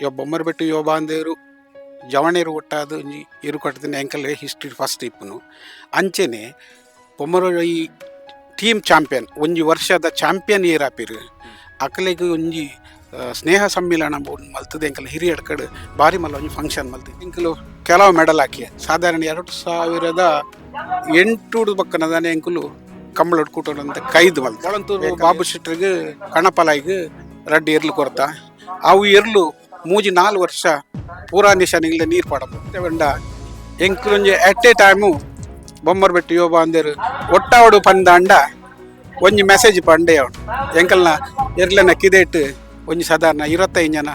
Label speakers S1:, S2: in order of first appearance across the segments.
S1: ಇವ ಬೊಮ್ಮರಬೆಟ್ಟು ಯೋ ಬಾಂದೇರು ಜವಣೇರು ಒಟ್ಟಾದ ಒಂಜಿ ಇರು ಕಟ್ಟದಿನ ಎಂಕಲ್ ಹಿಸ್ಟ್ರಿ ಫಸ್ಟ್ ಇಪ್ಪುನು. ಅಂಚೆನೆ ಬೊಮ್ಮರ ಈ ಟೀಮ್ ಚಾಂಪಿಯನ್ ಒಂಜಿ ವರ್ಷದ ಚಾಂಪಿಯನ್ ಇಯರ್ ಆಪಿರು. ಅಕಲೆಗ್ ಒಂಜಿ ಸ್ನೇಹ ಸಮ್ಮಿಲನ ಒಂದ್ ಮಲ್ತದೆ ಎಂಕಲ್ ಹಿರಿಯಡ್ ಕಡೆ ಬಾರಿ ಮಲ್ಲ ಒಂಜಿ ಫಂಕ್ಷನ್ ಮಲ್ತದೆ. ಎಂಕಲು ಕೆಲವು ಮೆಡಲ್ ಹಾಕಿ ಸಾಧಾರಣ ಎರಡು ಸಾವಿರದ ಎಂಟು ಬಕ್ಕನದಾನೆ ಎಂಕಲು ಕಂಬಳ ಕೂಟೋದಂತ ಕೈದು ಮಲ್ತ. ಬಾಬು ಶೆಟ್ಟರಿಗೆ ಕಣಪಲಾಯಿಗೆ ರಡ್ಡಿ ಎರ್ಲು ಕೊರತ. ಅವು ಎರ್ಲು ಮೂಜಿ ನಾಲ್ ವರ್ಷ ಪೂರಾ ನಿಶಾನಿಗ್ಲ ನೀರು ಪಡಬ ಬಂಡ ಎಂಕುಲೊಂಜಿ ಎಟ್ ಎ ಟೈಮು ಬೊಮ್ಮರ್ ಬೆಟ್ಟು ಯೋಬ ಅಂದೇರು ಒಟ್ಟಾವಡು ಪಂದಾಂಡ ಒಂಜಿ ಮೆಸೇಜ್ ಪಂಡೆ ಅವನು ಎಂಕಲ್ನ ಎರ್ಲೆನ ಕಿದೇಟ್ ಒಂಜಿ ಸಾಧಾರಣ ಇರತ್ತೈದು ಜನ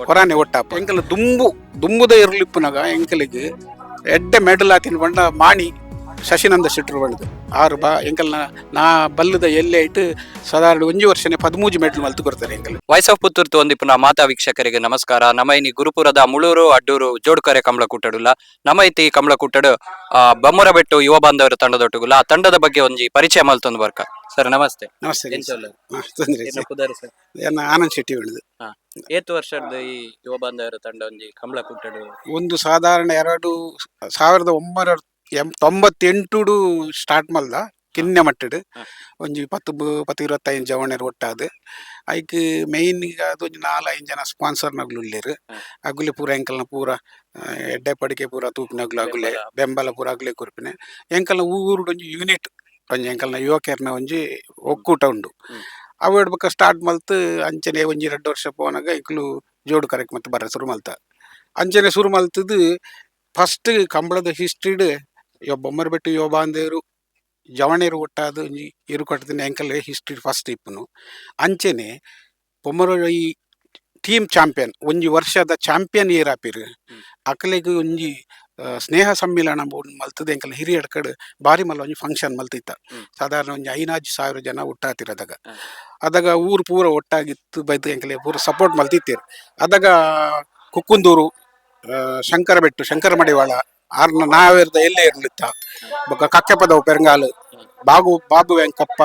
S1: ಹೊರಾನೆ ಒಟ್ಟಾಪ ಎಂಕಲ್ ದುಂಬು ದುಂಬುದ ಇರ್ಲಿಪ್ಪುನಾಗ ಎಂಕಲಿಗೆ ಎಡ್ಡೆ ಮೆಡಲ್ ಆತಿನ ಬಂಡ ಮಾಣಿ ಶಶಿನಂದ ಶೆಟ್ರು ಬಳಿದು ಆರು ಬಾ ಎಂಕಲ್ನ ನಾ ಬಲ್ಲದ ಎಲ್ಲೆ ಇಟ್ಟು ಸಾಧಾರಣ ಒಂಜಿ ವರ್ಷನೇ ಪದ್ಮೂಜಿ ಮೆಟ್ಲು ಮಲ್ತು ಕೊಡ್ತಾರೆ ಎಂಕಲ್.
S2: ವಾಯ್ಸ್ ಆಫ್ ಪುತ್ತೂರು ತೊಂದಿಪ್ಪುನ ಮಾತಾ ವೀಕ್ಷಕರಿಗೆ ನಮಸ್ಕಾರ. ನಮೈನಿ ಇನಿ ಗುರುಪುರದ ಮುಳೂರು ಅಡ್ಡೂರು ಜೋಡ್ಕರೆ ಕಮಲ ಕುಟ್ಟಡುಲ್ಲ ನಮ್ಮ ಐತಿ ಕಂಬಳ ಕುಟ್ಟಡು ಆ, ಬಮ್ಮರಬೆಟ್ಟು ಯುವ ಬಾಂಧವರು ತಂಡದೊಟ್ಟುಗುಲ್ಲ. ಆ ತಂಡದ ಬಗ್ಗೆ ಒಂಜಿ ಪರಿಚಯ ಮಲ್ತೊಂದು ಬರ್ಕ. ಸರ್ ನಮಸ್ತೆ.
S1: ನಮಸ್ತೆ
S2: ಸರ್?
S1: ಆನಂದ್ ಶೆಟ್ಟಿ ಹೇಳಿದೆ
S2: ಏತ್ ವರ್ಷದ ಈ ಯುವ ಬಾಂಧವರ ತಂಡ ಒಂಜಿ ಕಮಲ ಕುಟ್ಟಡು
S1: ಒಂದು ಸಾಧಾರಣ ಎರಡು ಸಾವಿರದ ಒಂಬೈನೂರ ಎಂ ತೊಂಬತ್ತೆಂಟುಡು ಸ್ಟಾರ್ಟ್ ಮಲ್ದ ಕಿನ್ನೆ ಮಟ್ಟಡು. ಒಂಜಿ ಪತ್ತು ಬ- ಪತ್ತು ಇರುವತ್ತೈದು ಜವಣರು ಒಟ್ಟಾದು ಐಕ್ ಮೇಯ್ನ್ ಈಗ ಅದು ಒಂಜಿ ನಾಲ್ ಐದು ಜನ ಸ್ಪಾನ್ಸರ್ ನಗ್ಲು ಉಳ್ಳೇರು. ಅಗುಲೆ ಪೂರ ಎಂಕಲ್ನ ಪೂರ ಆ, ಎಡ್ಡೆ ಪಡಿಕೆ ಪೂರ ತೂಪಿನಗ್ಲು ಅಗುಲೆ
S2: ಬೆಂಬಲ.
S1: ಪೂರ ಅಗುಲೆ ಕೊರ್ಪಿನೆ ಎಂಕಲ್ನ ಊರುಡು ಒಂಜಿ ಯೂನಿಟ್ ಒಂಜಿ ಎಂಕಲ್ನ ಯುವಕರ್ನ ಒಂಜಿ ಒಕ್ಕೂಟ ಉಂಡು. ಅವು ಹಿಡ್ಬೇಕ ಸ್ಟಾರ್ಟ್ ಮಲ್ತು ಅಂಚನೆ ಒಂಜಿ ಎರಡು ವರ್ಷ ಪೋನಾಗ ಇಕ್ಲು ಜೋಡು ಕರೆಕ್ಟ್ ಮತ್ತೆ ಬರ ಶುರು ಮಲ್ತ ಅಂಚನೆ ಶುರು ಮಲ್ತದು ಫಸ್ಟ್ ಕಂಬಳದ ಹಿಸ್ಟ್ರಿಡ್ ಇವ ಬೊಮ್ಮರಬೆಟ್ಟು ಯೋ ಬಾಂಧವರು ಜವಣೇರು ಒಟ್ಟಾದು ಇರು ಕೊಟ್ಟದಿನ ಎಂಕಲ್ ಹಿಸ್ಟ್ರಿ ಫಸ್ಟ್ ಇಪ್ಪುನು ಅಂಚೆನೆ ಬೊಮ್ಮರ ಈ ಟೀಮ್ ಚಾಂಪಿಯನ್ ಒಂಜಿ ವರ್ಷದ ಚಾಂಪಿಯನ್
S2: ಹ್ಮ್.
S1: ಅಕಲೆಗ್ ಒಂಜಿ ಸ್ನೇಹ ಸಮ್ಮಿಲನ ಮಲ್ತದೆ ಎಂಕಲ್ ಹಿರಿಯಡ್ ಕಡೆ ಬಾರಿ ಮಲ್ಲ ಒಂಜಿ ಫಂಕ್ಷನ್ ಮಲ್ತಿತ್ತ. ಸಾಧಾರಣ ಒಂಜಿ ಐನಾಜು ಸಾವಿರ ಜನ ಒಟ್ಟಾತಿರ ಅದಾಗ. ಊರು ಪೂರ ಒಟ್ಟಾಗಿತ್ತು ಬೈದು ಎಂಕಲೆ ಪೂರ ಸಪೋರ್ಟ್ ಮಲ್ತಿತ್ತೀರು. ಅದಾಗ ಕುಕ್ಕುಂದೂರು ಆ, ಶಂಕರ ಬೆಟ್ಟು ಶಂಕರ ಮಡಿವಾಳ ಆರ್ನ ನಾವಿರ್ದ ಎಲ್ಲೇ ಇರ್ಲಿತ್ತ. ಬೊಕ್ಕ ಕಕ್ಕೆಪದವು ಪೆರಂಗಾಲು. ಬಾಬು ಬಾಬು ವೆಂಕಪ್ಪ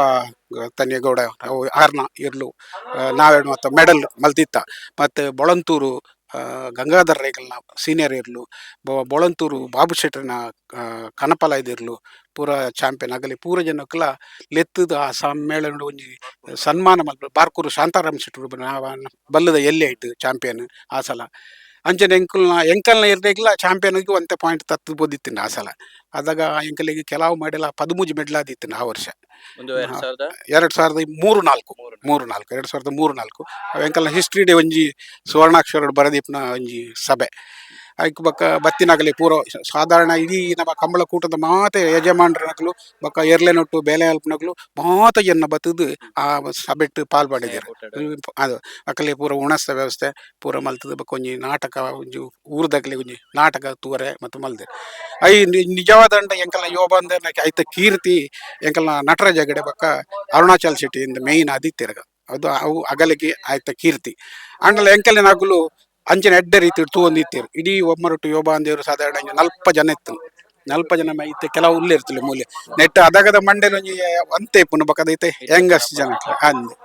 S1: ತನ್ಯಗೌಡ ಅವು ಆರ್ನ ಇರ್ಲು. ನಾವೇನು ಮತ್ತು ಮೆಡಲ್ ಮಲ್ತಿತ್ತ. ಮತ್ತು ಬೊಳಂತೂರು ಗಂಗಾಧರ ರೇಗಲ್ನ ಸೀನಿಯರ್ ಇರ್ಲು. ಬೊಳಂತೂರು ಬಾಬು ಶೆಟ್ಟರ್ನ ಕನಪಲ ಇದಿರ್ಲು ಪೂರ ಚಾಂಪಿಯನ್ ಆಗಲಿ, ಪೂರ ಜನಕ್ಕೆಲ್ಲ ಲೆತ್ತದ ಆ ಸಮ್ಮೇಳನ ಒಂಜಿ ಸನ್ಮಾನ ಮಲ್ಪ. ಬಾರ್ಕೂರು ಶಾಂತಾರಾಮ್ ಶೆಟ್ಟರು ಬಲ್ಲದ ಎಲ್ಲೆ ಇಟ್ಟು ಚಾಂಪಿಯನ್ ಆ ಸಲ. ಅಂಚನೆ ಎಂಕಲ್ನ ಎಂಕಲ್ನ ಇರ್ದೇಗಿಲ್ಲ ಚಾಂಪಿಯನ್ಗೆ ಒಂದೇ ಪಾಯಿಂಟ್ ತತ್ತು ಆ ಸಲ. ಅದಾಗ ಎಂಕಲಿಗೆ ಕೆಲವು ಮೆಡಲ್ ಪದಮೂಜಿ ಮೆಡಲ್ ಆದಿತ್ತಿನ ಆ ವರ್ಷ.
S2: ಒಂದು ಎರಡ್ ಸಾವಿರದ?
S1: ಎರಡು ಸಾವಿರದ ಮೂರು ನಾಲ್ಕು. ಮೂರು ನಾಲ್ಕು. ಎರಡು ಸಾವಿರದ ಮೂರು ನಾಲ್ಕು. ಎಂಕಲ್ನ ಹಿಸ್ಟ್ರಿ ಡೇ ಒಂಜಿ ಸುವರ್ಣಾಕ್ಷರ ಬರದೀಪ್ನ ಒಂಜಿ ಸಭೆ. ಐಕ್ ಬಕ್ಕ ಬತ್ತಿನಾಗಲಿ ಪೂರ ಸಾಧಾರಣ ಇಡೀ ನಮ್ಮ ಕಂಬಳ ಕೂಟದ ಮಾತೆ ಯಜಮಾನ್ರನಗ್ಲು ಬಕ್ಕ ಎರ್ಲೆನೊಟ್ಟು ಬೇಲೆ ಅಲ್ಪನಗಲು ಮಾತ ಜನ ಬತ್ತದು ಆ ಸಭೆಟ್ ಪಾಲ್ಪಡಿದ್ರು. ಅದು ಅಕಲೆ ಪೂರ ಉಣಸ್ತ ವ್ಯವಸ್ಥೆ ಪೂರ ಮಲ್ತದ ಬಕ್ಕ ಒಂಜಿ ನಾಟಕ ಒಂಜಿ ಊರದಾಗಲಿ ಒಂಜಿ ನಾಟಕ ತೂರೆ ಮತ್ತು ಮಲ್ದೆ. ಐ ನಿಜವಾದ ಯೋ ಯೋಬಂದ ಐತ ಕೀರ್ತಿ ಎಂಕಲ್ನ ನಟರಾಜ ಗಡೆ ಬಕ್ಕ ಅರುಣಾಚಲ್ ಸಿಟಿಯಿಂದ ಮೇಯ್ನ್ ಆದಿತ್ಯರ್ಗ. ಅದು ಅವು ಅಗಲಿಗೆ ಆಯ್ತ ಕೀರ್ತಿ. ಅಂಡಲ ಎಂಕಲಿನ ಅಗುಲು ಅಂಚಿನ ಎಡ್ಡೆ ರೀತಿ ತೂವೊಂದಿತ್ತೀರು ಇಡೀ ಒಮ್ಮರೊಟ್ಟು ಯೋಬ ಅಂದೇವರು ಸಾಧಾರಣ ನಲ್ಪ ಜನ ಇತ್ತು. ನಲ್ಪ ಜನ ಇತ್ತೆ ಕೆಲವು ಉಲ್ಲೇ ಇರ್ತಲೆ ಮೂಲೆ. ನೆಟ್ಟ ಅದಗದ ಮಂಡೆಲ ಒಂಜಿ ಅಂತೆ ಇಪ್ಪುನು ಬಕ್ಕದ ಇತ್ತೆ. ಹೆಂಗಷ್ಟು ಜನ ಅಂದೆ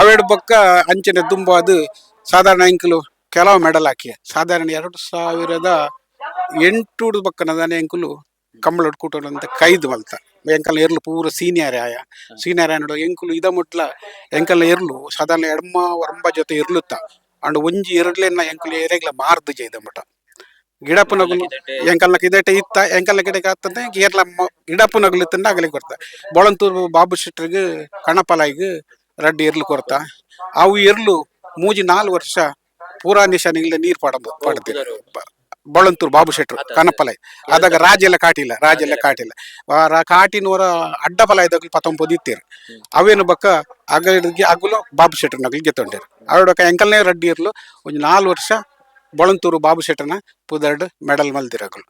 S1: ಅವೆಡ್ ಬೊಕ್ಕ ಅಂಚಿನ ತುಂಬ ಅದು ಸಾಧಾರಣ ಅಂಕಲು ಕೆಲವು ಮೆಡಲ್ ಹಾಕಿ ಸಾಧಾರಣ ಎರಡು ಸಾವಿರದ ಎಂಟು ಬಕ್ಕನದಾನೆ ಎಂಕುಲು ಕಂಬಳ ಕೂಟೋದಂತ ಕೈದು ಮಲ್ತ ಎಂಕಲ್ ಎರ್ಲು ಪೂರ ಸೀನಿಯರ್ ಆಯ. ಸೀನಿಯರ್ ಆಯನಡು ಎಂಕುಲು ಇದ ಮುಟ್ಲ ಎಂಕಲ್ ಎರ್ಲು ಸಾಧಾರಣ ಎಡ್ಮ ಒರಂಬ ಜೊತೆ ಇರ್ಲುತ್ತ. ಅಂಡ್ ಒಂಜಿ ಎರಡ್ಲೆನ್ನ ಎಂಕುಲು ಎರೆಗ್ಲ ಮಾರ್ದು ಜೈದ ಮಟ ಗಿಡಪುನಗುಲು ಎಂಕಲ್ನ ಕಿದೆಟ ಇತ್ತ ಎಂಕಲ್ನ ಗಿಡಕ್ಕೆ ಆತಂತೆ ಏರ್ಲ ಗಿಡಪುನಗುಲು ಇತ್ತಂಡ ಆಗಲಿ ಕೊಡ್ತ. ಬೊಳಂತೂರು ಬಾಬು ಶೆಟ್ರಿಗೆ ಕಣಪಲಾಯಿಗೆ ರಡ್ಡಿ ಎರ್ಲು ಕೊರ್ತ. ಅವು ಎರ್ಲು ಮೂಜಿ ನಾಲ್ ವರ್ಷ ಪೂರಾ ನಿಶಾನಿಗಳ ನೀರು ಪಡ ಪಡ್ತೀರಿ ಬೊಳಂತೂರು ಬಾಬು ಶೆಟ್ರು ಕನಪಲೈ ಆದಾಗ ರಾಜ ಎಲ್ಲ ಕಾಟಿಲ್ಲ ರಾಜ ಎಲ್ಲ ಕಾಟಿಲ್ಲ. ಆ ಕಾಟಿನವರ ಅಡ್ಡಪಲ ಇದ್ದಾಗ ಪತ್ತೊಂಬತ್ತು ಇತ್ತೀರು. ಅವೇನು ಬಕ್ಕ ಅಗಲಿಗೆ ಅಗಲು ಬಾಬು ಶೆಟ್ರು ನಗಲಿ ಗೆತ್ತೊಂಡಿರು ಅವಡಕ ಎಂಕಲ್ನೇ ರಡ್ಡಿ ಇರ್ಲು ಒಂದು ನಾಲ್ ವರ್ಷ ಬಳಂತೂರು ಬಾಬು ಶೆಟ್ರನ ಪುದರ್ಡ್ ಮೆಡಲ್ ಮಲ್ದಿರಗಲು.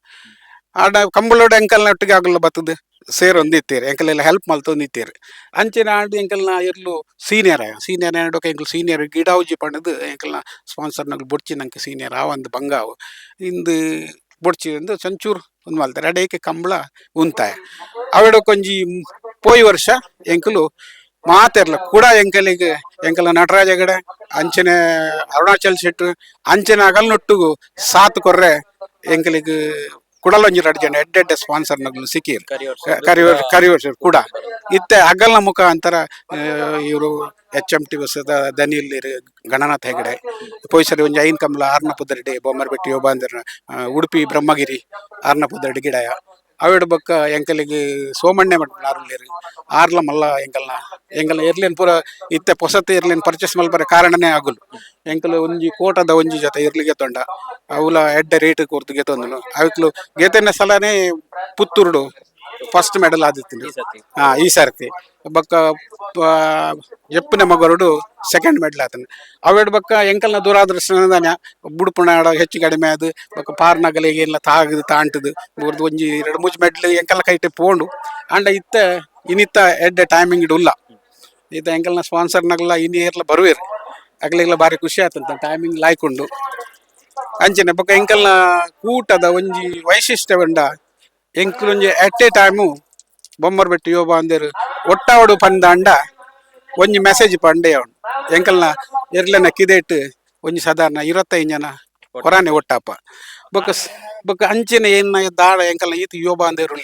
S1: ಆಡ ಕಂಬಳೋಡ ಎಂಕಲ್ನ ಒಟ್ಟಿಗೆ ಆಗಲ್ಲ ಬತ್ತದು. ಸೇರ್ ಒಂದಿತ್ತೀರಿ ಎಂಕಲೆಲ್ಲ ಹೆಲ್ಪ್ ಮಲ್ತೊಂದಿತ್ತೀರಿ ಅಂಚಿನ ಆಡು ಎಂಕಲ್ನ ಇರ್ಲು ಸೀನಿಯರ್ ಆಯ ಸೀನಿಯರ್ ಆಡೋಕೆ ಎಂಕಲ್ ಸೀನಿಯರ್ ಗಿಡಾವುಜಿ ಪಣದು ಎಂಕಲ್ನ ಸ್ಪಾನ್ಸರ್ ನಂಗೆ ಬೊಡ್ಚಿ ನಂಗೆ ಸೀನಿಯರ್ ಆ ಒಂದು ಬಂಗಾವು. ಇಂದು ಬೊಡ್ಚಿ ಒಂದು ಚಂಚೂರು ಒಂದು ಮಲ್ತಾರೆ ಅಡೇಕೆ ಕಂಬಳ ಉಂತಾಯ. ಅವಡ ಕೊಂಜಿ ಪೋಯಿ ವರ್ಷ ಎಂಕಲು ಮಾತೆರ್ಲ ಕೂಡ ಎಂಕಲಿಗೆ ಎಂಕಲ ನಟರಾಜ ಗಡ, ಅಂಚನೆ ಅರುಣಾಚಲ್ ಶೆಟ್ಟು, ಅಂಚನೆ ಅಗಲ್ನೊಟ್ಟು ಸಾತ್ ಕೊರ್ರೆ ಎಂಕಲಿಗೆ ಕುಡಲೊಂಜಿ ರಡ್ಡ್ ಜನ ಎಡ್ಡೆ ಎಡ್ಡೆ ಸ್ಪಾನ್ಸರ್ ನಗಲು ಸಿಕ್ಕಿರು. ಕರಿವರ್ ಕರಿವರ್ಷ ಕೂಡ. ಇತ್ತೆ ಅಗಲ್ನ ಮುಖಾಂತರ ಇವರು ಎಚ್ ಎಂ ಟಿ ಬಸ್ದ ದನಿಯಲ್ಲಿರು ಗಣನಾಥ್ ಹೆಗಡೆ. ಪೊಯ್ಸರಿ ಒಂಜಿ ಐನ್ ಕಮಲ ಆರ್ನ ಪುದರ್ಡೆ ಬೊಮ್ಮರ್ಬೆಟ್ಟಿ ಯೋಬಾಂದ್ರ ಉಡುಪಿ ಬ್ರಹ್ಮಗಿರಿ ಆರ್ನ ಪುದರ್ಡಿ ಗಿಡಯ. ಅವಿಡ ಬೊಕ್ಕ ಎಂಕಲಿಗೆ ಸೋಮಣ್ಣೆ ಮಟ್ಟ ಆರುಲ್ಲೇರು ಆರ್ಲ ಮಲ್ಲ ಎಂಕಲ್ನ. ಎಂಕಲ್ ಇರ್ಲಿನ್ ಪೂರ ಇತ್ತೆ ಪೊಸತ್ತೆ ಇರ್ಲಿನ್ ಪರ್ಚೇಸ್ ಮಲ್ಪರೆ ಕಾರಣನೇ ಆಗುಲು. ಎಂಕಲು ಒಂಜಿ ಕೋಟದ ಒಂಜಿ ಜೊತೆ ಇರ್ಲಿಗೆ ತೊಂಡ. ಅವುಲ ಎಡ್ಡ ರೇಟ್ ಕೊರ್ತು ಗೆತೊಂದುನು. ಅವಿಕ್ಲು ಗೆತೆನ ಸಲನೇ ಪುತ್ತೂರುಡು. ಫಸ್ಟ್ ಮೆಡಲ್ ಆದಿತ್ತು ಹಾ ಈ ಸರ್ತಿ. ಬಕ್ಕ ಎಪ್ಪಿನ ಮಗರುಡು ಸೆಕೆಂಡ್ ಮೆಡಲ್ ಆತನ. ಅವೆಡ್ ಬಕ್ಕ ಎಂಕಲ್ನ ದುರಾದೃಷ್ಟನ ಬುಡುಪುಣ ಆಡ ಹೆಚ್ಚು ಕಡಿಮೆ ಅದು ಬಕ್ಕ ಪಾರ್ನಗಲಿಗೆ ಎಲ್ಲ ತಾಗದು ತಾಂಟದು ಮೂರ್ದು ಒಂಜಿ ಎರಡು ಮೂಜ್ ಮೆಡ್ಲ್ ಎಂಕಲ್ನ ಕೈಟೆ ಪೋಂಡು. ಅಂಡ ಇತ್ತ ಇನ್ನಿತ್ತ ಎಡ್ಡೆ ಟೈಮಿಂಗ್ ಇಡುಲ್ಲ ಇತ್ತ ಎಂಕಲ್ನ ಸ್ಪಾನ್ಸರ್ನಗಲ ಇನ್ನು ಏರ್ಲ ಬರುವೇರು. ಅಗ್ಲಿಗ್ಲ ಬಾರಿ ಖುಷಿ ಆತಂತ. ಟೈಮಿಂಗ್ ಲಾಯ್ಕೊಂಡು. ಅಂಚನೆ ಬಕ್ಕ ಎಂಕಲ್ನ ಕೂಟದ ಒಂಜಿ ವೈಶಿಷ್ಟ್ಯ ಉಂಡ ಎಂಕುಲೊಂಜಿ ಎಟ್ ಎ ಟೈಮು ಬೊಮ್ಮರ್ ಬೆಟ್ಟು ಯೋಬ ಅಂದೇರು ಒಟ್ಟಾವಡು ಪಂದಾಂಡ, ಒಂಜಿ ಮೆಸೇಜ್ ಪಂಡೆ ಅವನು. ಎಂಕಲ್ನ ಎರ್ಲೆನ ಕಿದೇಟ್, ಒಂಜಿ ಸಾಧಾರಣ ಇರತ್ತೈದು ಜನ ಹೊರಾನೆ ಒಟ್ಟಪ್ಪ ಬೊಕ್ಕ ಬೊಕ್ಕ ಅಂಚಿನ ಏನ ದಾಳ ಎಂಕಲ್ನ ಈತ ಯೋಬ ಅಂದೇರು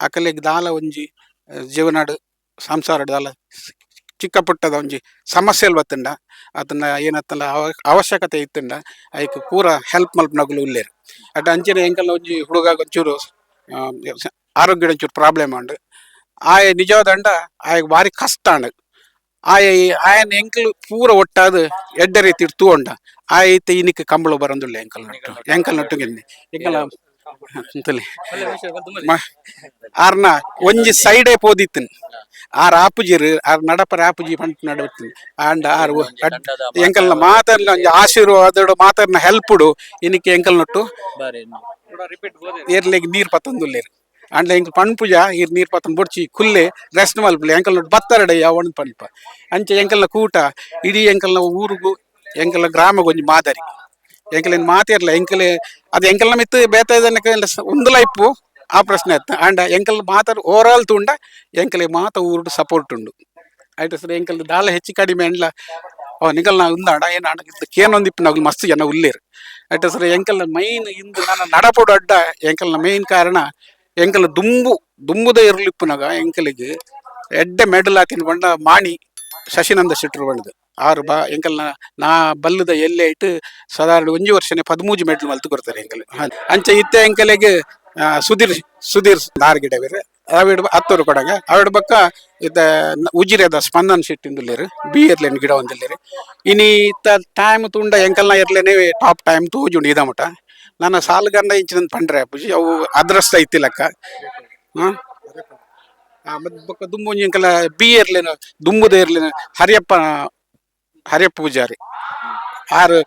S1: ಅಕಲಿಗೆ ದಾಲ ಒಂಜಿ ಜೀವನಾಡು ಸಂಸಾರ ದಾಲ ಚಿಕ್ಕ ಪುಟ್ಟದ ಒಂಜಿ ಸಮಸ್ಯೆಲ್ ಬತ್ತಂಡ ಅದನ್ನ ಏನತ್ತಲ್ಲ, ಅವ- ಅವಶ್ಯಕತೆ ಇತ್ತಂಡ. ಐಕ್ ಪೂರ ಹೆಲ್ಪ್ ಮಲ್ಪನಗುಲು ಉಳ್ಳೇರು ಅಟ್ ಅಂಚಿನ ಎಂಕಲ್ನ ಒಂಜಿ ಹುಡುಗ ಒಂಚೂರು ಆರೋಗ್ಯದ ಒಂಚೂರು ಪ್ರಾಬ್ಲಮ್ ಉಂಡು ಆಯ ನಿಜವಾದಂಡ ಆಯಗ್ ಬಾರಿ ಕಷ್ಟ ಅಂಡ್ ಆಯ ಆಯನ ಎಂಕಲ್ ಪೂರ ಒಟ್ಟಾದ ಎಡ್ಡೆ ರೀತಿ ತೂಂಡ ಆಯ ಇತ್ತ ಇನಿಕ್ ಕಂಬಳ ಬರಂದುಳ್ಳ ಎಂಕಲ್ ನಟ್ಟು ಎಂಕಲ್ ನಟ್ಟು ಗೆನ್ನೆ ಎಂಕಲ ಅಂತಲಿ ಮ- ಆರ್ನ ಒಂಜಿ ಸೈಡೇ ಪೋದಿತ್ತಿನ. ಆರ್ ಆಪುಜಿರ್ ಆರ್ ನಡಪರ ಆಪುಜಿ ಪಂಟ್ ನಡವತ್ತಿನ್. ಆಂಡ ಆರ್ ಎಂಕಲ್ನ ಮಾತರ್ನ ಒಂಜಿ ಆಶೀರ್ವಾದ ಮಾತರ್ನ ಹೆಲ್ಪುಡು. ಇನಿಕ್ಕೆ ಎಂಕಲ್ ನಟ್ಟು ಏರ್ಲೆಗ್ ನೀರ್ ಪತ್ತೊಂದುಲ್ಲೇರು. ಅಂಡ ಎಂಕಲ್ ಪಣ್ಪುಜ ಈರ್ ನೀರ್ ಪತ್ತನ್ ಬೊಡ್ಚಿ ಕುಲ್ಲೆ ರೆಸ್ಟ್ ಮಲ್ಪಲೆ ಎಂಕಲ್ ನೋಟ್ ಬತ್ತರಡೆ ಅವಣ್ ಪಣ್ಪ. ಅಂಚೆ ಎಂಕಲ್ನ ಕೂಟ ಇಡೀ ಎಂಕಲ್ನ ಊರುಗು ಎಂಕಲ್ನ ಗ್ರಾಮಗ್ ಒಂಜಿ ಮಾದರಿ. ಎಂಕಲಿನ ಮಾತಿರಲ್ಲ ಎಂಕಲೆ ಅದು ಎಂಕಲ್ನ ಮಿತ್ತು ಬೇತ ಒಂದು ಆ ಪ್ರಶ್ನೆ ಇತ್ತು ಆಂಡ ಎಂಕಲ್ ಮಾತರ್ ಓವರಾಲ್ ತುಂಡ, ಎಂಕಲಿ ಮಾತ ಊರುಡು ಸಪೋರ್ಟ್ ಉಂಡು. ಆಯ್ತು ಸರ್, ಎಂಕಲ್ ದಾಲ ಹೆಚ್ಚು ಕಡಿಮೆ ಅಂಡ್ಲ ಓ ನಿಕಲ್ನ ಉಂದಾಡ ಏನ ಕೇನೊಂದಿಪ್ಪು ನಾವು ಮಸ್ತ್ ಜನ ಉಲ್ಲೇರು. ಆಯ್ತು ಸರ್ ಎಂಕಲ್ನ ಮೈನ್ ಇಂದು ನಾನು ನಡಪಡು ಅಡ್ಡ ಎಂಕಲ್ನ ಮೈನ್ ಕಾರಣ, ಎಂಕಲ್ ದುಂಬು, ದುಂಬುದ ಇರ್ಲಿಪ್ಪುನಾಗ, ಎಂಕಲಿಗೆ. ಎಡ್ಡೆ ಮೆಡಲ್ ಹಾಕಿನ ಬಂಡ ಮಾಣಿ, ಶಶಿನಂದ ಶೆಟ್ರು ಬಂಡದು. ಆರು ಬಾ ಎಂಕಲ್ ನಾ ಬಲ್ಲದ ಎಲ್ಲೆ ಇಟ್ಟು ಸಾಧಾರಣ ಒಂಜಿ ವರ್ಷನೇ ಪದ್ಮೂಜಿ ಮೆಡಲ್ ಮಲ್ತು ಕೊಡ್ತಾರೆ ಎಂಕಲ್. ಅಂಚೆ ಇತ್ತೆ ಎಂಕಲೆಗೆ ಸುಧೀರ್ ಸುಧೀರ್ ನಾರ್ಗಿಡ ಬೇರೆ ಅವಿಡ್ ಹತ್ತೂರು ಕೊಡಂಗ. ಅವಿಡ್ ಬಕ್ಕ ನ- ಉಜಿರೆದ ಸ್ಪಂದನ್ ಶೆಟ್ಟಿಂದುಲ್ಲೇರು, ಬಿ ಇರ್ಲೇನು ಗಿಡ ಒಂದಿಲ್ಲೇರು. ಇನಿ ಇತ್ತ ಟೈಮ್ ತುಂಡ ಎಂಕಲ್ನ ಇರ್ಲೇನೆ ಟಾಪ್ ಟೈಮ್ ತೂಜುಂಡು ಇದ ಮಟ ನನ್ನ ಸಾಲ್ಗಂಡ ಇಂಚಿನ ಪಂಡ್ರೆ ಪೂಜಿ ಅವು ಅದ್ರಸ್ತ ಐತಿಲಕ್ಕ ಹಾಂ? ಮತ್ತೆ ಬಕ್ಕ ದುಂಬು ಎಂಕಲ ಬಿ ಇರ್ಲೇನು ದುಂಬುದ ಇರ್ಲೇನು ಹರಿಯಪ್ಪ ಹರಿಯಪ್ಪ ಪೂಜಾರಿ. ಆರು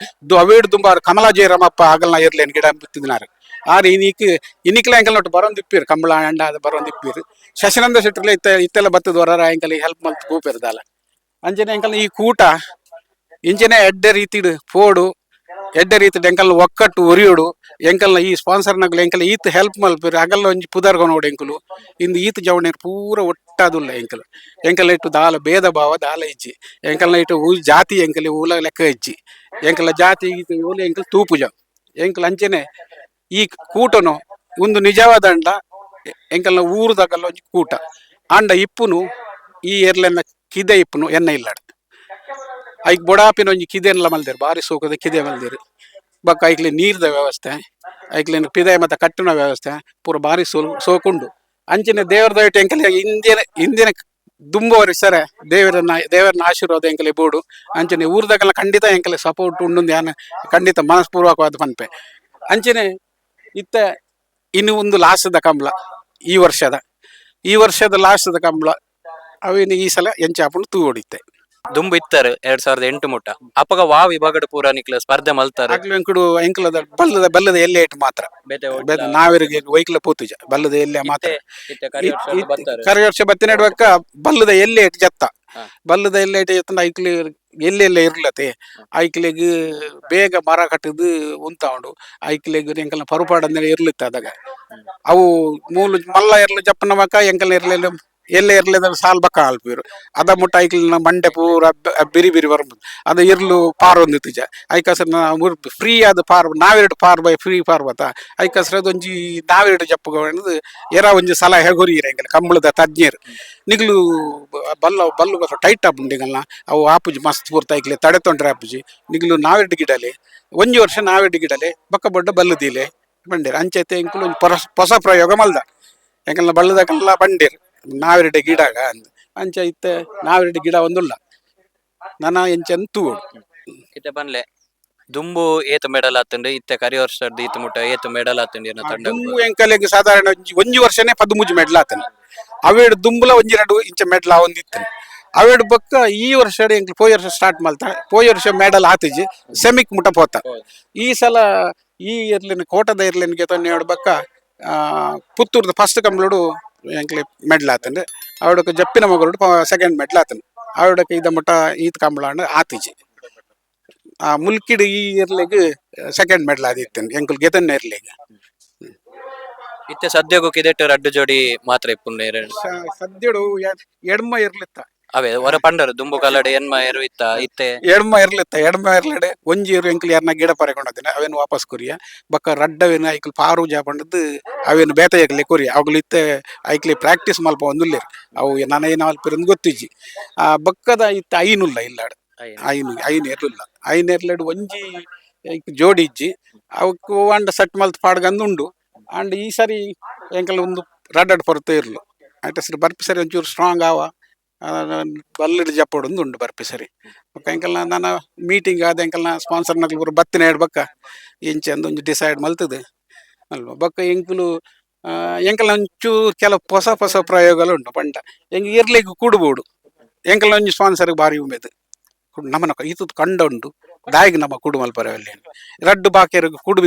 S1: ಅವೇಡ್ ದುಂಬಾರ್ ಕಮಲಾ ಜಯರಾಮಪ್ಪ ಆಗಲ್ನ ಇರ್ಲೇನು ಗಿಡ ಬಿತ್ತಿದಿನಾರು ಆರು. ಇನಿಕ್ ಇನಿಕ್ಲ ಎಂಕಲ್ ನೋಟ್ ಬರೋಂದು ಇಪ್ಪಿರು ಕಂಬಳ ಅಂಡ ಅದು ಬರೋಂದು ಇಪ್ಪಿರು. ಶಶಿನಂದ ಶೆಟ್ರಲ್ಲ ಇತ್ತ, ಇತ್ತೆಲ್ಲ ಬತ್ತದ ವರ ಎಂಕಲ್ ಹೆಲ್ಪ್ ಮಲ್ತು ಕೂಪಿರ್ದಾಲ ಅಂಜನೆ ಎಂಕಲ್ ಈ ಕೂಟ, ಇಂಜನೆ ಎಡ್ಡೆ ರೀತಿಡು ಪೋಡು ಎಡ್ಡೆ ರೀತಿ ಎಂಕಲ್ ಒಕ್ಕಟ್ಟು ಒರಿಯೋಡು ಎಂಕಲ್ನ ಈ ಸ್ಪಾನ್ಸರ್ನಾಗ್ಲ ಎಂಕಲ್ ಈತ್ ಹೆಲ್ಪ್ ಮಲ್ಪಿರಿ ಅಗಲ್ಲ ಒಂಜಿ ಪುದಾರ್ ನೋಡು ಎಂಕಲು. ಇಂದು ಈತ್ ಜವಣೆರ್ ಪೂರ ಒಟ್ಟಾದುಲ್ಲ ಎಂಕಲ್. ಎಂಕಲ್ ಇಟ್ಟು ದಾಲ ಭೇದ ಭಾವ ದಾಲ ಇಜ್ಜಿ ಎಂಕಲ್ನ ಇಟ್ಟು ಊ ಜಾತಿ ಎಂಕಲ್ ಊಲ ಲೆಕ್ಕ ಇಜ್ಜಿ ಎಂಕಲ ಜಾತಿ ಓಲೆ ಎಂಕಲ್ ತೂಪುಜ. ಎಂಕಲ್ ಅಂಚೆನೆ ಈ ಕೂಟನು ಒಂದು ನಿಜವಾದ ಅಂಡ ಎಂಕಲ್ನ ಊರುದಾಗಲ್ಲ ಒಂಜಿ ಕೂಟ. ಅಂಡ ಇಪ್ಪುನು ಈ ಏರ್ಲೆನ್ನ ಕಿದೆ ಇಪ್ಪುನು ಎನ್ನ ಇಲ್ಲಾಡ. ಐಕ್ ಬೊಡಾಪಿನ ಒಂಜಿ ಎಲ್ಲ ಮಲ್ದೇರು ಬಾರಿ ಸೋಕದ ಕಿದೆ ಮಲ್ದೇರು. ಬಕ್ಕ ಐಕ್ಲಿ ನೀರ್ದ ವ್ಯವಸ್ಥೆ ಐಕ್ಲೆನ್ ಪಿದೆ ಮತ್ತೆ ಕಟ್ಟಿನ ವ್ಯವಸ್ಥೆ, ಪೂರ ಬಾರಿ ಸೋಲು ಸೋಕುಂಡು. ಅಂಚಿನ ದೇವರ ದಯಟು ಎಂಕಲಿ ಇಂದಿನ ಇಂದಿನ ದುಂಬುವರಿ ಸರ ದೇವರನ್ನ ದೇವರನ್ನ ಆಶೀರ್ವಾದ ಎಂಕಲಿ ಬೋಡು. ಅಂಚನೆ ಊರ್ದಾಗೆಲ್ಲ ಖಂಡಿತ ಎಂಕಲಿ ಸಪೋರ್ಟ್ ಉಂಡು ಯಾನ ಖಂಡಿತ ಮನಸ್ಪೂರ್ವಕವಾದ ಪನ್ಪೆ ಅಂಚಿನ ಇತ್ತ ಇನ್ನು ಒಂದು ಲಾಸ್ಟ್ ಕಂಬಳ, ಈ ವರ್ಷದ. ಈ ವರ್ಷದ ಲಾಸ್ಟದ ಕಂಬಳ, ಅವೇನು ಈ ಸಲ ಎಂಚಾಪುಂಡು ತೂ ಹೊಡಿತೆ
S2: ದುಂಬು ಇತ್ತಾರೆ ಎರಡ್ ಸಾವಿರದ ಎಂಟು ಮುಟ್ಟ ಅಪ್ಪಗ ವಾ ವಿಭಾಗದ ಪೂರ ನಿಕ್ಲ ಸ್ಪರ್ಧೆ ಮಲ್ತಾರೆ.
S1: ಆಗ್ಲೂ ಎಂಕುಡು ಎಂಕಲದ ಬಲ್ಲದ ಬಲ್ಲದ ಎಲ್ಲೆ ಇಟ್ಟು ಮಾತ್ರ.
S2: ಬೇತೆ
S1: ನಾವಿರಿಗೆ ವೈಕ್ಲ ಪೂತುಜ ಬಲ್ಲದ ಎಲ್ಲೆ ಮಾತ್ರ. ಕರೆ ವರ್ಷ ಬತ್ತಿ ನಡುವಕ್ಕ ಬಲ್ಲದ ಎಲ್ಲೆ ಇಟ್ಟು ಜತ್ತ. ಬಲ್ಲದ ಎಲ್ಲೆ ಇಟ್ಟು ಜತ್ತ ಐಕ್ಲಿ ಎಲ್ಲೆಲ್ಲ ಇರ್ಲತೆ. ಐಕ್ಲೆಗ್ ಬೇಗ ಮರ ಕಟ್ಟದು ಉಂತ ಉಂಡು ಐಕ್ಲೆಗ್ ಎಂಕಲ್ನ ಪರುಪಾಡ ಅಂದ್ರೆ ಇರ್ಲಿತ್ತ ಅದಾಗ. ಅವು ಮೂಲು ಮಲ್ಲ ಇರ್ಲಿ ಜಪ್ಪನ ಮಕ್ಕ ಎಂಕಲ್ನ ಇರ್ಲಿಲ್ಲ ಎಲ್ಲ ಇರ್ಲಿದ ಸಾಲ್ ಬಕ್ಕ ಅಲ್ಪಿರು ಅದ ಮುಟ್ಟ ಐಕ್ಲಿನ ಮಂಡೆ ಪೂರ ಬಿರಿ ಬಿರಿ ಬರ್ಬೋದು ಅದು ಇರ್ಲು ಪಾರ್ ಒಂದು ತಿಜ ಐಕಸ್ರ ಫ್ರೀ ಆದ ಪಾರ್, ನಾವೆರಡು ಪಾರ್ ಬೈ ಫ್ರೀ ಪಾರ್ ಬತ್ತ ಐಕಸ್ರ ಅದೊಂಜಿ ನಾವೆರಡು ಜಪ್ಪು ಅನ್ನೋದು ಎರ ಒಂಜಿ ಸಲ ಹೆಗೊರಿ ಇರಂಗಿಲ್ಲ, ಕಂಬಳದ ತಜ್ಞರು. ನಿಗ್ಲು ಬಲ್ಲ, ಬಲ್ಲು ಬಸ ಟೈಟ್ ಆಪುಂಡಿಗಲ್ನ ಅವು ಆಪುಜಿ ಮಸ್ತ್ ಪೂರ್ತ ಐಕ್ಲಿ, ತಡೆ ತೊಂಡ್ರೆ ಆಪುಜಿ. ನಿಗ್ಲು ನಾವೆರಡು ಗಿಡಲೆ, ಒಂಜಿ ವರ್ಷ ನಾವೆರಡು ಗಿಡಲೆ, ಬಕ್ಕ ಬೊಡ್ಡ ಬಲ್ಲುದಿಲೆ ಬಂಡೇರು. ಅಂಚೈತೆ ಇಂಕುಲು ಒಂದು ಪೊಸ ಪ್ರಯೋಗ ಮಲ್ದ. ಯಾಕಲ್ಲ ಬಳ್ಳದಕ್ಕೆಲ್ಲ ಬಂಡೇರು. ನಾವೆರಡು ಗಿಡಗ ಅಂದ್. ಅಂಚ ಇತ್ತೆ ನಾವೆರಡು ಗಿಡ ಒಂದುಲ್ಲ. ನನ ಎಂಚಂತೂ
S2: ಇತ್ತೆ ಬನ್ಲೆ ದುಂಬು ಏತ ಮೆಡಲ್ ಆತಂಡು. ಇತ್ತೆ ಕರಿ ವರ್ಷದ ಈತ ಮುಟ್ಟ ಏತ ಮೆಡಲ್ ಆತಂಡು ಏನ ತಂಡ.
S1: ದುಂಬು ಎಂಕಲೆಗ್ ಸಾಧಾರಣ ಒಂಜಿ ಒಂಜಿ ವರ್ಷನೇ ಪದ್ಮುಜಿ ಮೆಡ್ಲ ಆತನ ಅವೇಡು ದುಂಬುಲ ಒಂಜಿ ಎರಡು ಇಂಚ ಮೆಡ್ಲ ಒಂದಿತ್ತನ ಅವೇಡು ಬೊಕ್ಕ ಈ ವರ್ಷ ಎಂಕ್ ಪೋಯ್ ವರ್ಷ ಸ್ಟಾರ್ಟ್ ಮಲ್ತ ಪೋಯ್ ವರ್ಷ ಮೆಡಲ್ ಆತಿಜಿ ಸೆಮಿಕ್ ಮುಟ ಪೋತ. ಈ ಸಲ ಈ ಇರ್ಲಿನ ಕೋಟದ ಇರ್ಲಿನ್ಗೆ ತೊನ್ನೆ ಆಡು ಬಕ್ಕ ಪುತ್ತೂರ್ದ ಫಸ್ಟ್ ಕಂಬ್ಳುಡು ಎಂಕ್ಲೆ ಮೆಡ್ಲ್ ಆತಂಡ್ ಅವಡಕ್ಕೆ ಜಪ್ಪಿನ ಮಗಳು ಸೆಕೆಂಡ್ ಮೆಡ್ಲ್ ಆತನ. ಅವಡಕ್ಕೆ ಇದ ಮಟ್ಟ ಈತ್ ಕಂಬ್ಳ ಆತಿಜಿ. ಆ ಮುಲ್ಕಿಡ್ ಈ ಇರ್ಲಿಗ್ ಸೆಕೆಂಡ್ ಮೆಡ್ಲ್ ಆದಿತ್ತನ್ ಎಂಕುಲ್ ಗೆತನ್ ಇರ್ಲಿಗ್.
S2: ಇತ್ತೆ ಸದ್ಯಗೂ ಕಿದೆಟ್ಟು ರಡ್ಡು ಜೋಡಿ ಮಾತ್ರ ಇಪ್ಪುಂಡು
S1: ಸದ್ಯಡು ಎಡ್ಮ ಇರ್ಲಿತ್ತ.
S2: ಅವೇ ಹೊರ ಪಂಡರು ದುಂಬು ಕಲ್ಲಡೆ ಎನ್ಮ ಎರು ಇತ್ತ ಇತ್ತೆ.
S1: ಎಡ್ಮ ಇರ್ಲಿತ್ತ ಎಡ್ಮ ಇರ್ಲಡೆ ಒಂಜಿ ಇರು ಎಂಕ್ಲಿ ಯಾರನ್ನ ಗಿಡ ಪರಕೊಂಡದಿನ ಅವೇನು ವಾಪಸ್ ಕೊರಿಯ. ಬಕ್ಕ ರಡ್ಡವೇನು ಐಕ್ಲು ಪಾರು ಜಾಪಂಡದ್ದು ಅವೇನು ಬೇತ ಏಕ್ಲೆ ಕೊರಿಯ. ಅವುಗಳು ಇತ್ತೆ ಐಕ್ಲಿ ಪ್ರಾಕ್ಟೀಸ್ ಮಲ್ಪ ಒಂದುಲ್ಲೇರು. ಅವು ನಾನು ಏನು ಅಲ್ಪಿರಂದು ಗೊತ್ತಿಜ್ಜಿ. ಆ ಬಕ್ಕದ ಇತ್ತ ಐನುಲ್ಲ ಇಲ್ಲಾಡ. ಐನು ಐನು ಇರ್ಲಿಲ್ಲ ಐನು ಇರ್ಲಡ್ ಒಂಜಿ ಜೋಡಿ ಇಜ್ಜಿ. ಅವಕ್ಕೆ ಅಂಡ ಸಟ್ ಮಲ್ತ್ ಪಾಡ್ಗಂದು ಉಂಡು ಅಂಡ್ ಈ ಸರಿ ಎಂಕಲ್ ಒಂದು ರಡ್ಡಡ್ ಪೊರತೆ ಇರ್ಲು. ಅಂಟ ಸರಿ ಬರ್ಪಿ ಸರಿ ಒಂಚೂರು ಸ್ಟ್ರಾಂಗ್ ಆವ. ಬಲ್ಲಿಡ್ ಒಂದು ಉಂಡು ಬರ್ಪಿ ಸರಿ. ಬೊಕ್ಕ ನಾನು ಮೀಟಿಂಗ್ ಆದ ಎಂಕಲ್ನ ಸ್ಪಾನ್ಸರ್ ನಕ್ಲು ಬರೋ ಬತ್ತಿನ ಬೊಕ್ಕ ಇಂಚೆ ಒಂಜಿ ಡಿಸೈಡ್ ಮಲ್ತದೆ. ಅಲ್ವಾ? ಬೊಕ್ಕ ಎಂಕುಲು ಎಂಕಲ್ ಒಂಚೂರು ಕೆಲವು ಹೊಸ ಹೊಸ ಪ್ರಯೋಗಗಳು ಉಂಟು ಪಂಡ. ಹೆಂಗೆ ಇರ್ಲಿಕ್ಕೆ ಕೂಡ್ಬೋದು. ಎಂಕಲ್ನ ಒಂಜಿ ಸ್ಪಾನ್ಸರ್ ಭಾರಿ ಉಮೇದು. ನಮ್ಮನ ಇತ್ತು ಕಂಡ ಉಂಟು. ದಾಯಿಗೆ ನಮ್ಮ ಕುಡು ಮಲ್ಪರವಲ್ಲಿ ರಡ್ಡು ಬಾಕಿಯರಿಗೆ ಕುಡು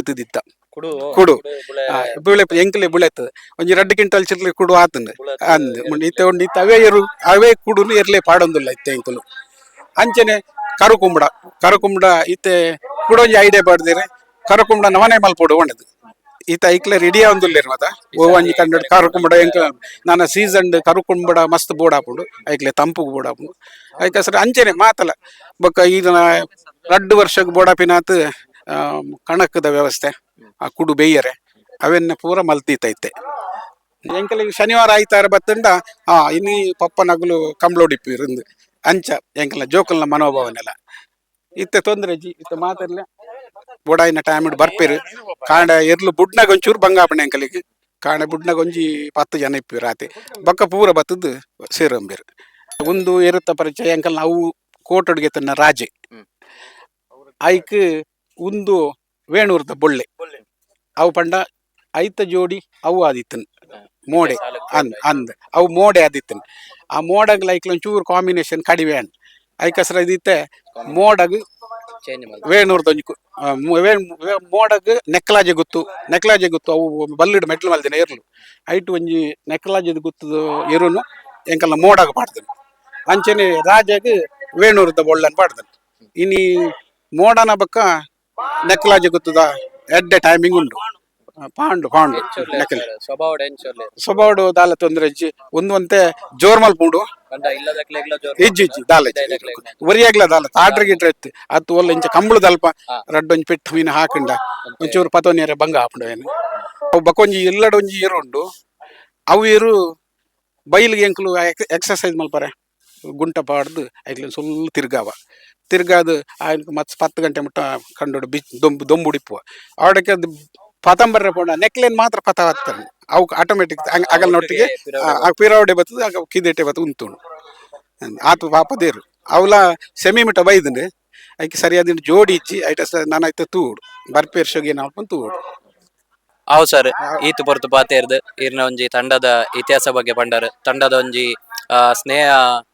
S2: ಕುಡು
S1: ಕುಡು. ಬೀಳೆ. ಎಂಕಲೆ ಬೀಳೆತ್ತದ ಒಂಜಿ ರಡ್ಡು ಕ್ವಿಂಟಲ್ ಚಿರ್ಲಿ ಕುಡು ಆತಂದು. ಅಂದ್ ಇತ್ತೆ ಉಂಡು ಇತ್ತ ಅವೇ ಇರು ಅವೇ ಕುಡುನು ಇರ್ಲೇ ಪಾಡೊಂದುಲ್ಲ ಇತ್ತೆ ಎಂಕುಲು. ಅಂಚನೆ ಕರುಕುಂಬಡ ಕರುಕುಂಬಡ ಕರು ಕುಂಬಡ ಇತ್ತೆ ಕುಡೊಂಜಿ ಐಡಿಯಾ ಬಾಡ್ದಿರೆ ಕರುಕುಂಬಡ ನವನೆ ಮಲ್ಪೊಡು ಒಣದು. ಈತ ಐಕ್ಲೆ ರೆಡಿ ಆಂದುಲ್ಲೇರು ಮತ ಓವಂಜಿ ಕಂಡು ಕರು ಕುಂಬಡ ಎಂಕ ನನ್ನ ಸೀಸನ್ ಕರುಕುಂಬಡ ಮಸ್ತ್ ಬೋರ್ಡ್ ಹಾಕೊಂಡು ಐಕ್ಲೆ ತಂಪು ಬೋರ್ಡ್ ಹಾಕೊಂಡು ಐಕ ಸರ್ ಅಂಚನೆ ಮಾತಲ ಬೊಕ್ಕ ಈಗ ರಡ್ಡು ವರ್ಷಕ್ಕೆ ಬೋಡಾಪಿನಾತ್ ಕಣಕದ ವ್ಯವಸ್ಥೆ. ಆ ಕುಡು ಬೇಯರೆ ಅವೆನ್ನ ಪೂರ ಮಲ್ತೀತೈತೆ. ಎಂಕಲ ಶನಿವಾರ ಆಯ್ತಾರ ಬತ್ತಂಡ ಆ ಇನ್ನಿ ಪಪ್ಪ ನಗಲು ಕಂಬ್ಳೋಡಿಪ್ಪು ಇರಂದು. ಅಂಚ ಎಂಕಲ ಜೋಕಲ್ನ ಮನೋಭಾವನೆಲ್ಲ. ಇತ್ತೆ ತೊಂದ್ರೆ ಜಿ ಇತ್ತ ಮಾತಲ್ಲ ಬುಡಾಯಿನ ಟೈಮ್ ಇಟ್ಟು ಬರ್ಪಿರು. ಕಾಂಡ ಎರ್ಲು ಬುಡ್ನಾಗ ಒಂಚೂರು ಬಂಗಾಪಣೆ ಎಂಕಲಿಗೆ. ಕಾಂಡ ಬುಡ್ನಾಗ ಒಂಜಿ ಪತ್ತು ಜನ ಇಪ್ಪಿ ರಾತಿ ಬಕ್ಕ ಪೂರ ಬತ್ತದ್ದು ಸೇರಂಬಿರು. ಒಂದು ಏರುತ್ತ ಪರಿಚಯ ಎಂಕಲ್ ನಾವು ಕೋಟಡ್ಗೆ ತನ್ನ ರಾಜೆ. ಆಯ್ಕೆ ಒಂದು ವೇಣೂರ್ದ ಬೊಳ್ಳೆ. ಅವು ಪಂಡ ಐತ ಜೋಡಿ ಅವು ಆದಿತ್ತನ್. ಮೋಡೆ ಅಂದ್ ಅಂದ್. ಅವು ಮೋಡೆ ಆದಿತ್ತನ್. ಆ ಮೋಡಗ್ ಲೈಕ್ ಒಂಚೂರು ಕಾಂಬಿನೇಷನ್ ಕಡಿಮೆ ಅನ್ ಐಕಸ್ರ ಇದಿತ್ತೆ ಮೋಡಗ್ ವೇಣೂರ್ದ ಮೋಡಗ್ ನೆಕ್ಲಾಜೆ ಗೊತ್ತು ನೆಕ್ಲಾಜೆ ಗೊತ್ತು ಅವು ಬಲ್ಲಿಡ್ ಮೆಟ್ಲು ಮಲ್ದಿನ ಇರ್ಲು ಐಟು ಒಂಜಿ ನೆಕ್ಲಾಜದ ಗುತ್ತದ ಇರುನು ಎಂಕಲ್ಲ ಮೋಡಾಗ ಪಾಡ್ದನು. ಅಂಚನೆ ರಾಜಗ್ ವೇಣೂರ್ದ ಬೊಳ್ಳನ್ ಪಾಡ್ದನು. ಇನಿ ಮೋಡನ ಬಕ್ಕ ನೆಕ್ಲಾಜೆ ಜಿಗುತ್ತದ ಎಡ್ಡೆ ಟೈಮಿಂಗ್ ಉಂಡು ಪಾಂಡು ಪಾಂಡು. ನೆಕ್ಲ
S2: ಸ್ವಭಾವ
S1: ಸ್ವಭಾವಡು ದಾಲ ತೊಂದ್ರೆ ಇಜ್ಜಿ. ಒಂದು ಅಂತೆ ಜೋರ್ ಮಲ್ಪುಂಡು ಇಜ್ಜಿ ಇಜ್ಜಿ ದಾಲ ಇಜ್ಜಿ. ಒರಿಯಾಗ್ಲ ದಾಲ ತಾಡ್ರ ಗಿಟ್ರ ಎತ್ತಿ. ಅತ್ತು ಒಲ್ಲ ಇಂಚ ಕಂಬಳು ದಲ್ಪ. ರಡ್ಡೊಂಜಿ ಪೆಟ್ಟು ಮೀನು ಹಾಕಂಡ. ಒಂಚೂರು ಪತೋನಿಯರೆ ಬಂಗ ಹಾಪುಂಡು ಏನು ಅವು ಬಕೊಂಜಿ ಇಲ್ಲಡೊಂಜಿ ಇರುಂಡು ಅವು ಇರು ಬೈಲಿಗೆ ಎಂಕ್ಲು ಎಕ್ಸಸೈಸ್ ಮಲ್ಪರೆ. ಗುಂಟ ಪಾಡ್ದು ಐಕ್ಲ ಸುಲ್ ತಿರ್ಗಾವ. ತಿರ್ಗಾದು ಆಯ್ತು ಮತ್ತೆ ಪತ್ತು ಗಂಟೆ ಮುಟ್ಟ ಕಂಡು ಬಿ ದೊಂಬು ದೊಂಬುಡಿಪ್ಪುವ ಅವಡಕ್ಕೆ ಅದು ಪತಂಬರ್ರೆ ಪೋಣ, ನೆಕ್ಲೇನ್ ಮಾತ್ರ ಪತ ಹತ್ತಾರೆ ಅವು ಆಟೋಮೆಟಿಕ್ ಅಗಲ್ನೊಟ್ಟಿಗೆ ಪಿರಾವಡೆ ಬರ್ತದೆ ಆಗ ಕಿದೆಟೆ ಬತ್ತು ಉಂತುಂಡು. ಆತು ಪಾಪದೇರು ಅವಲ ಸೆಮಿ ಮಿಟ ಬೈದಂಡೆ ಅದಕ್ಕೆ ಸರಿಯಾದ ಜೋಡಿ ಇಚ್ಚಿ ಐಟ ನಾನು ಐತೆ ತೂಡು. ಬರ್ಪೇರ್ ಶೋಗಿ ನಾವು ತೂಡು.
S2: ಅವು ಸರ್ ಈತು ಪೊರ್ತು ಪಾತೇರ್ದು ಇರ್ನ ಒಂಜಿ ತಂಡದ ಇತಿಹಾಸ ಬಗ್ಗೆ ಪಂಡರ್. ತಂಡದ ಒಂಜಿ ಸ್ನೇಹ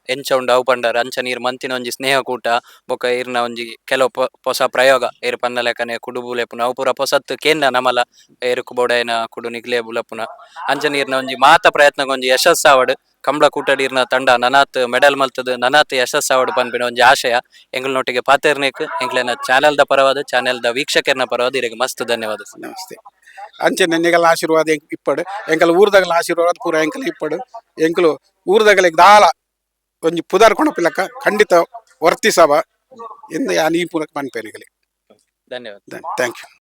S2: ಎಂಚ ಉಂಡು ಅವು ಪಂಡರ್. ಅಂಚ ನೀರ್ ಮಂತಿನ ಒಂಜಿ ಸ್ನೇಹ ಕೂಟ, ಬೊಕ ಇರ್ನ ಒಂಜಿ ಕೆಲವು ಪೊ- ಪ್ರಯೋಗ. ಏರು ಪನ್ನ ಲೆಕ್ಕನೆ ಕುಡುಬು ಲೆಪುನ ಅವು ಪೂರ ಹೊಸತ್ತು ಕೇಂದ್ರ ನಮಲ, ಏರುಕು ಬೋಡಾಯಿನ ಕುಡು ನಿಗ್ಲೆ ಬುಲಪುನ. ಅಂಚ ನೀರ್ನ ಒಂಜಿ ಮಾತ ಪ್ರಯತ್ನ ಒಂಜಿ ಯಶಸ್ಸು ಕಂಬಳ ತಂಡ ನನಾತ್ ಮೆಡಲ್ ಮಲ್ತದ ನನಾತ್ ಯಶಸ್ಸು ಆವಡ್ ಪನ್ಪಿನ ಒಂಜಿ ಆಶಯ ಎಂಗಳನೊಟ್ಟಿಗೆ ಪಾತೇರ್ನೇಕ್ ಚಾನೆಲ್ ದ ಪರವಾದ ದ ವೀಕ್ಷಕರ್ನ ಪರವಾದ, ಇರೆಗ್ ಮಸ್ತ್ ಧನ್ಯವಾದ.
S1: ನಮಸ್ತೆ. ಅಂಚೆ ನೆನ್ನೆಗೆಲ್ಲ ಆಶೀರ್ವಾದ ಇಪ್ಪಡು. ಎಂಕಲ್ ಊರ್ದಾಗಲ ಆಶೀರ್ವಾದ ಪೂರ ಎಂಕಲ್ ಇಪ್ಪಡು. ಎಂಕಲು ಊರ್ದಾಗಲಿಗೆ ದಾಲ ಒಂಜಿ ಪುದಾರ್ ಕೊಣಪಿಲಕ ಖಂಡಿತ ವರ್ತಿಸವ. ಎಂದು ಯಾನ್ ಈ ಪೂರಕ ಪನ್ಪೇನೆಗಲಿ
S2: ಧನ್ಯವಾದ.
S1: Thank you